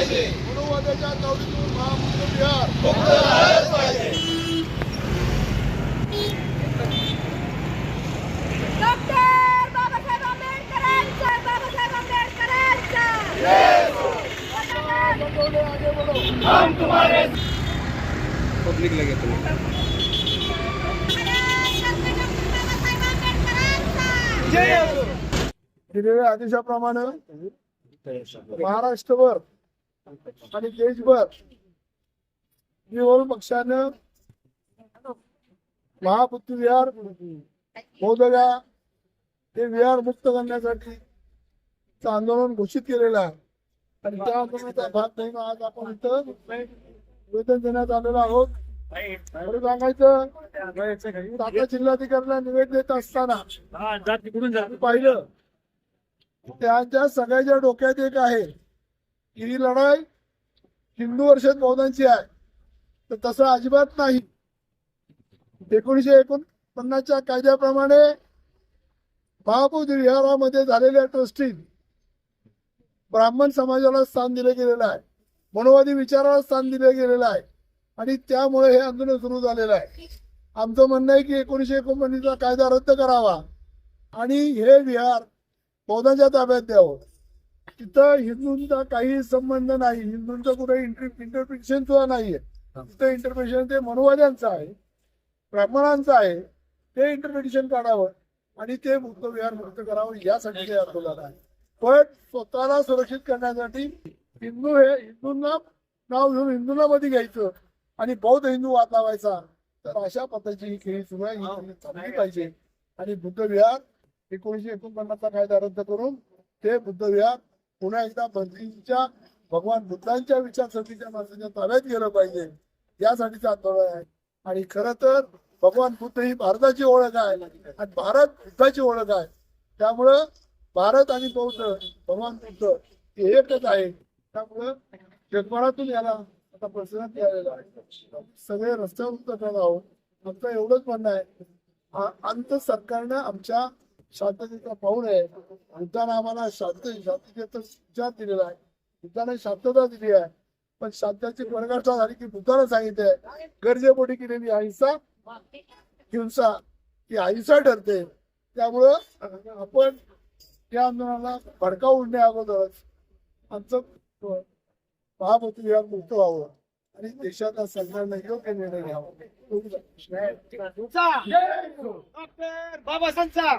पाहिजे. तावडीतून मुक्त झालंच हम तुम्हारे बाबासाहेब आंबेडकरांचा दिलेल्या आदेशाप्रमाणे महाराष्ट्रभर आणि देशभर विरोध पक्षानं महापुत्र विहार बौद्धगा हे विहार मुक्त करण्यासाठी आंदोलन घोषित केलेलं आहे. आणि त्या आंदोलनाचा भाग नाही आज आपण इथं निवेदन देण्यात आलेलो आहोत. खरं सांगायचं आता जिल्हाधिकाऱ्यांना निवेदन देत असताना पाहिलं त्यांच्या सगळ्याच्या डोक्यात एक आहे. ही लढाई हिंदू वर्षात बौद्धांची आहे. तर तसं अजिबात नाही. एकोणीशे एकोणपन्नासच्या कायद्याप्रमाणे महाबौद्ध विहारामध्ये झालेल्या ट्रस्टी ब्राह्मण समाजाला स्थान दिले गेलेलं आहे. मनोवादी विचाराला स्थान दिले गेलेलं आहे. आणि त्यामुळे हे आंदोलन सुरू झालेलं आहे. आमचं म्हणणं आहे की एकोणीशे एकोणपन्नासचा कायदा रद्द करावा. आणि हे विहार बौद्धांच्या ताब्यात द्यावं. तिथं हिंदूंचा काही संबंध नाही. हिंदूंचं कुठे इंटरप्रिटेशन सुद्धा नाहीये. तिथं इंटरप्रिटेशन ते मनुवाद्यांचं आहे ब्राह्मणांचं आहे. ते इंटरप्रिटेशन काढावं आणि ते मुक्त विहार मुक्त करावं यासाठी ते आंदोलन आहे. पण स्वतःला सुरक्षित करण्यासाठी हिंदू हे हिंदूंना नाव घेऊन हिंदूंना मध्ये घ्यायचं आणि बौद्ध हिंदू वाद लावायचा. तर अशा पद्धतीची ही खेळी सुरू आहे. ही थांबली पाहिजे. आणि बुद्ध विहार एकोणीशे एकोणपन्नासचा कायदा रद्द करून ते बुद्ध विहार पुन्हा एकदा बंदीच्या भगवान बुद्धांच्या विचारसरणीच्या माणसाच्या ताब्यात गेलं पाहिजे. यासाठीचं आंदोलन आहे. आणि खर तर भगवान बुद्ध ही भारताची ओळख आहे आणि भारत बुद्धाची ओळख आहे. त्यामुळं भारत आणि बौद्ध भगवान बुद्ध हे एकच आहे. त्यामुळं जगभरातून याला आता प्रसिद्ध आलेला आहे सगळे रस्त्यावर उतरणार आहोत. आमचं एवढंच म्हणणं आहे. अंत सरकारनं आमच्या शांततेचा पाहुण आहे. बुद्धानं आम्हाला शांत शांततेचा विचार दिलेला आहे. बुद्धाने शांतता दिली आहे. पण शांततेची परगाठा झाली की बुद्धानं सांगितलंय गरजेपोटी केलेली अहिंसा हिंसा ही अहिंसा ठरते. त्यामुळं आपण या आंदोलनाला भडकावून नाही अगोदरच. आमचं महामंत्री मुक्त व्हावं. आणि देशाचा सरकारनं योग्य निर्णय घ्यावा. बाबासांचा